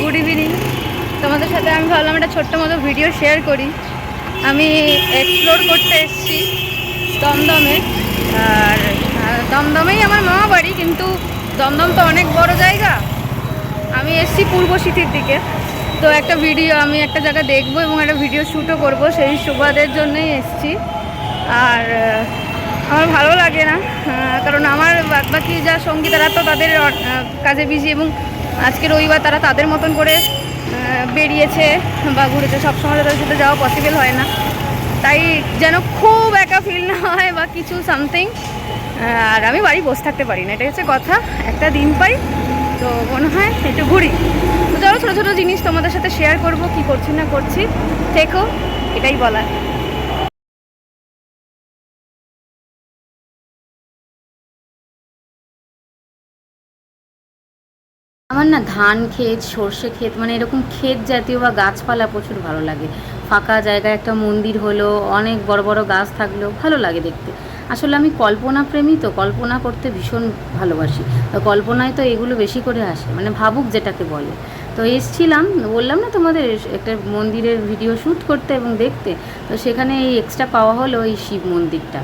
Good evening তোমাদের সাথে আমি ভাবলাম একটা ছোট্ট মতো ভিডিও শেয়ার করি। আমি এক্সপ্লোর করতে এসেছি দমদমে। আর দমদমেই আমার মামা বাড়ি, কিন্তু দমদম তো অনেক বড় জায়গা। আমি এসেছি পূর্ব সিটির দিকে। তো একটা ভিডিও আমি একটা জায়গা দেখব এবং একটা ভিডিও শ্যুটও করব, সেই সুবাদের জন্যই এসেছি। আর আমার ভালো লাগে না কারণ আমার বাকি যা সঙ্গী, তারা তো তাদের কাজে বিজি এবং আজকে রবিবার তারা তাদের মতন করে বেরিয়েছে বা ঘুরেছে। সবসময় তাদের সাথে যাওয়া পসিবল হয় না। তাই যেন খুব একা ফিল না হয় বা কিছু সামথিং আর আমি বাড়ি বসে থাকতে পারি না। এটা হচ্ছে কথা। একটা দিন পাই, তো মনে হয় একটু ঘুরি। তো চলো ছোটো ছোটো জিনিস তোমাদের সাথে শেয়ার করব, কি করছি না করছি। থেকো, এটাই বলার। আমার না ধান ক্ষেত, সর্ষে ক্ষেত মানে এরকম ক্ষেত জাতীয় বা গাছপালা প্রচুর ভালো লাগে। ফাঁকা জায়গায় একটা মন্দির হলো, অনেক বড় বড় গাছ থাকল ভালো লাগে দেখতে। আসলে আমি কল্পনা প্রেমী তো, কল্পনা করতে ভীষণ ভালোবাসি। তো কল্পনায় তো এগুলো বেশি করে আসে মানে ভাবুক যেটাকে বলে। তো এসছিলাম, বললাম না তোমাদের একটা মন্দিরের ভিডিও শ্যুট করতে এবং দেখতে। তো সেখানে এই এক্সট্রা পাওয়া হলো এই শিব মন্দিরটা।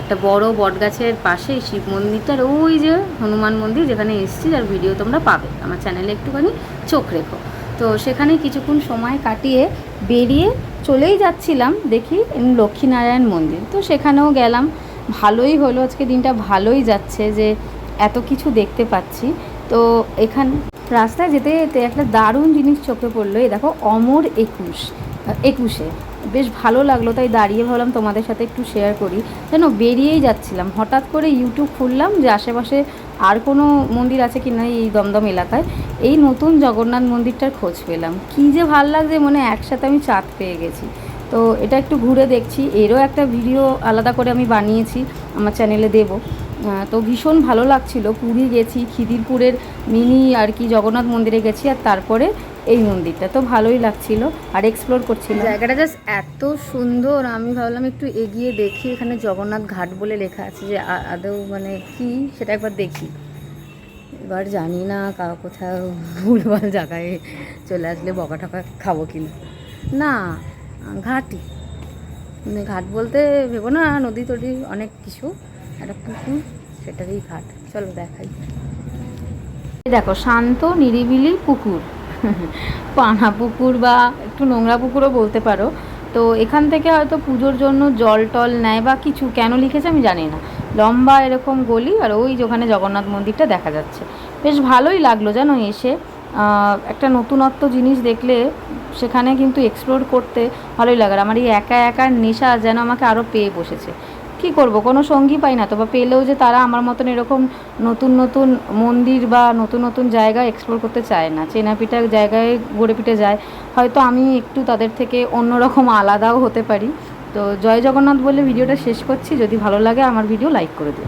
একটা বড় বটগাছের পাশে শিব মন্দিরটার ওই যে হনুমান মন্দির যেখানে এসেছি যার ভিডিও তোমরা পাবে। আমার চ্যানেলে একটুখানি চোখ রেখো। তো সেখানে কিছুক্ষণ সময় কাটিয়ে বেরিয়ে চলেই যাচ্ছিলাম দেখি লক্ষ্মীনারায়ণ মন্দির। তো সেখানেও গেলাম। ভালোই হলো, আজকে দিনটা ভালোই যাচ্ছে যে এত কিছু দেখতে পাচ্ছি। তো এখান, রাস্তায় যেতে যেতে একটা দারুণ জিনিস চোখে পড়ল। এই দেখো, অমর একুশ, একুশে। বেশ ভালো লাগল, তাই দাঁড়িয়ে ভাবলাম তোমাদের সাথে একটু শেয়ার করি। যেন বেরিয়েই যাচ্ছিলাম, হঠাৎ করে ইউটিউব খুললাম যে আশেপাশে আর কোনো মন্দির আছে কি না এই দমদম এলাকায়, এই নতুন জগন্নাথ মন্দিরটার খোঁজ পেলাম। কী যে ভালো লাগছে, মনে একসাথে আমি চাঁদ পেয়ে গেছি। তো এটা একটু ঘুরে দেখছি, এরও একটা ভিডিও আলাদা করে আমি বানিয়েছি, আমার চ্যানেলে দেবো। তো ভীষণ ভালো লাগছিল। পুরী গেছি, খিদিরপুরের মিনি আর কি জগন্নাথ মন্দিরে গেছি আর তারপরে এই মন্দিরটা। তো ভালোই লাগছিল আর এক্সপ্লোর করছিলাম। জায়গাটা জাস্ট এত সুন্দর, আমি ভাবলাম একটু এগিয়ে দেখি, এখানে জগন্নাথ ঘাট বলে লেখা আছে যে আদৌ মানে কি, সেটা একবার দেখি। এবার জানি না কা কোথাও ভুলভাল জায়গায় চলে আসলে বকা টকা খাব কিনা। না, ঘাটই। মানে ঘাট বলতে ভেবো না নদী টদী অনেক কিছু। একটা পুকুর সেটারই ঘাট। চলো দেখাই। দেখো, শান্ত, নিরিবিলি পুকুর। পানা পুকুর বা একটু নোংরা পুকুরও বলতে পারো। তো এখান থেকে হয়তো পুজোর জন্য জল টল নেয় বা কিছু কেন লিখেছে আমি জানি না। লম্বা এরকম গলি আর ওই যে ওখানে জগন্নাথ মন্দিরটা দেখা যাচ্ছে। বেশ ভালোই লাগল জানো এসে। একটা নতুনত্ব জিনিস দেখলে সেখানে কিন্তু এক্সপ্লোর করতে ভালোই লাগে। আর আমার এই একা একার নেশা যেন আমাকে আরও পেয়ে বসেছে। কি করব? কোনো সঙ্গী পাই না। তো বা পেলেও যে তারা আমার মতন এরকম নতুন নতুন মন্দির বা নতুন নতুন জায়গা এক্সপ্লোর করতে চায় না। চেনাপিটা জায়গায় গড়ে পিঠে যায়। হয়তো আমি একটু তাদের থেকে অন্যরকম আলাদাও হতে পারি। তো জয় জগন্নাথ বলে ভিডিওটা শেষ করছি। যদি ভালো লাগে আমার ভিডিও লাইক করে দিও।